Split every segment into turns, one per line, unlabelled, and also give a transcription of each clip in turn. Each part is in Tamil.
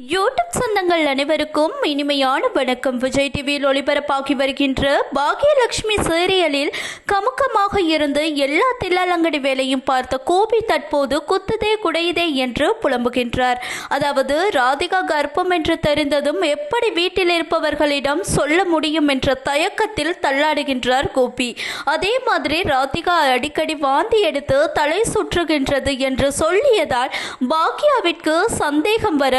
யூடியூப் சொந்தங்கள் அனைவருக்கும் இனிமையான வணக்கம். விஜய் டிவியில் ஒளிபரப்பாகி வருகின்ற பாக்யலட்சுமி சீரியலில் கமுக்கமாக இருந்து எல்லா தில்லாலங்கடி வேலையும் பார்த்த கோபி தற்போது குத்துதே குடையுதே என்று புலம்புகின்றார். அதாவது ராதிகா கர்ப்பம் என்று தெரிந்ததும் எப்படி வீட்டில் இருப்பவர்களிடம் சொல்ல முடியும் என்ற தயக்கத்தில் தள்ளாடுகின்றார் கோபி. அதே மாதிரி ராதிகா அடிக்கடி வாந்தி எடுத்து தலை சுற்றுகின்றது என்று சொல்லியதால் பாக்யாவிற்கு சந்தேகம் வர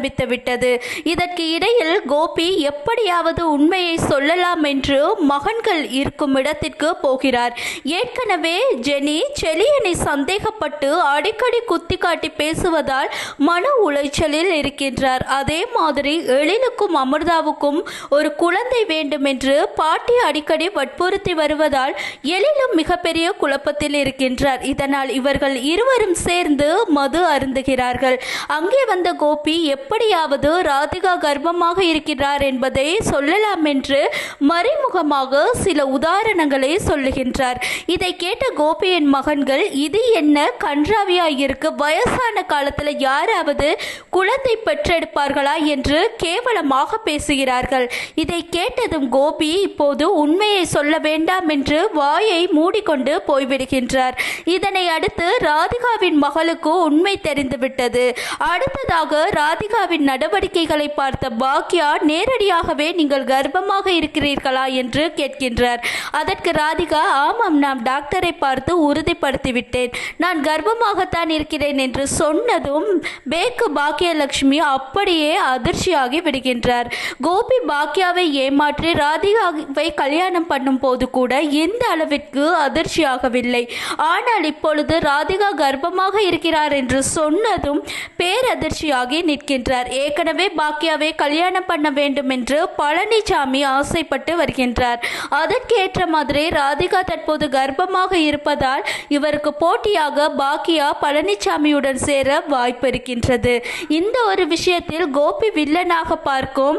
ஆரம்பித்து விட்டது. இதற்கு இடையில் கோபி எப்படியாவது உண்மையை சொல்லலாம் என்று மகன்கள் இருக்கும் இடத்திற்கு போகிறார். ஏற்கனவே ஜெனி செலியனை சந்தேகப்பட்டு அடிக்கடி குத்தி காட்டி பேசுவதால் மன உளைச்சலில் இருக்கின்றார். அதே மாதிரி எழிலுக்கும் அமிர்தாவுக்கும் ஒரு குழந்தை வேண்டும் என்று பாட்டி அடிக்கடி வற்புறுத்தி வருவதால் எழிலும் மிகப்பெரிய குழப்பத்தில் இருக்கின்றார். இதனால் இவர்கள் இருவரும் சேர்ந்து மது அருந்துகிறார்கள். அங்கே வந்த கோபி எப்படியாவது ராதிகா கர்ப்பமாக இருக்கிறார் என்பதை சொல்லலாம் என்று மறைமுகமாக சில உதாரணங்களை சொல்லுகின்றார். இதை கேட்ட கோபியின் மகன்கள் இது என்ன கன்றாவியா இருக்கு வயசான காலத்தில் யாராவது குழந்தை பெற்றெடுப்பார்களா? என்று கேவலமாக பேசுகிறார்கள். இதை கேட்டதும் கோபி இப்போது உண்மையை சொல்ல வேண்டாம் என்று வாயை மூடிக்கொண்டு போய்விடுகின்றார். இதனை அடுத்து ராதிகாவின் மகளுக்கு உண்மை தெரிந்துவிட்டது. அடுத்ததாக ராதிகா ராதிகாவின் நடவடிக்கைகளை பார்த்த பாக்யா நேரடியாகவே நீங்கள் கர்ப்பமாக இருக்கிறீர்களா? என்று கேட்கின்றார். அதற்கு ராதிகா ஆமாம் நாம் டாக்டரை பார்த்து உறுதிப்படுத்திவிட்டேன். நான் கர்ப்பமாகத்தான் இருக்கிறேன் என்று சொன்னதும் பேக்கு பாக்கியலட்சுமி அப்படியே அதிர்ச்சியாகி விடுகின்றார். கோபி பாக்யாவை ஏமாற்றி ராதிகாவை கல்யாணம் பண்ணும் போது கூட எந்த அளவிற்கு அதிர்ச்சியாகவில்லை. ஆனால் இப்பொழுது ராதிகா கர்ப்பமாக இருக்கிறார் என்று சொன்னதும் பேரதிர்ச்சியாகி நிற்கின்றார். ஏற்கனவே பாக்யாவை கல்யாணம் பண்ண வேண்டும் என்று பழனிசாமி ஆசைப்பட்டு வருகின்றார். அதற்கேற்ற மாதிரி ராதிகா தற்போது கர்ப்பமாக இருப்பதால் இவருக்கு போட்டியாக பாக்கியா பழனிசாமியுடன் சேர வாய்ப்பு இருக்கின்றது இந்த ஒரு விஷயத்தில் கோபி வில்லனாக பார்க்கும்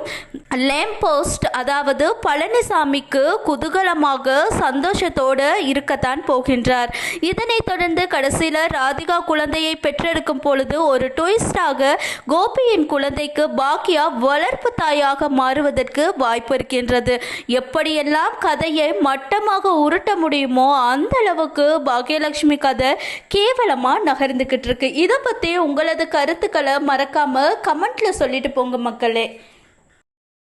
லேம்போஸ்ட் அதாவது பழனிசாமிக்கு குதூகலமாக சந்தோஷத்தோடு இருக்கத்தான் போகின்றார். இதனைத் தொடர்ந்து கடைசியில் ராதிகா குழந்தையை பெற்றெடுக்கும் பொழுது ஒரு ட்விஸ்டாக கோபியின் குழந்தைக்கு பாக்கியா வளர்ப்பு தாயாக மாறுவதற்கு வாய்ப்பு இருக்கின்றது. எப்படியெல்லாம் கதையை மட்டமாக உருட்ட முடியுமோ அந்த அளவுக்கு பாக்கியலட்சுமி கதை கேவலமாக நகர்ந்துக்கிட்டு இருக்கு இதை பற்றி உங்களது கருத்துக்களை மறக்காம கமெண்ட்ல சொல்லிட்டு போங்க மக்களே.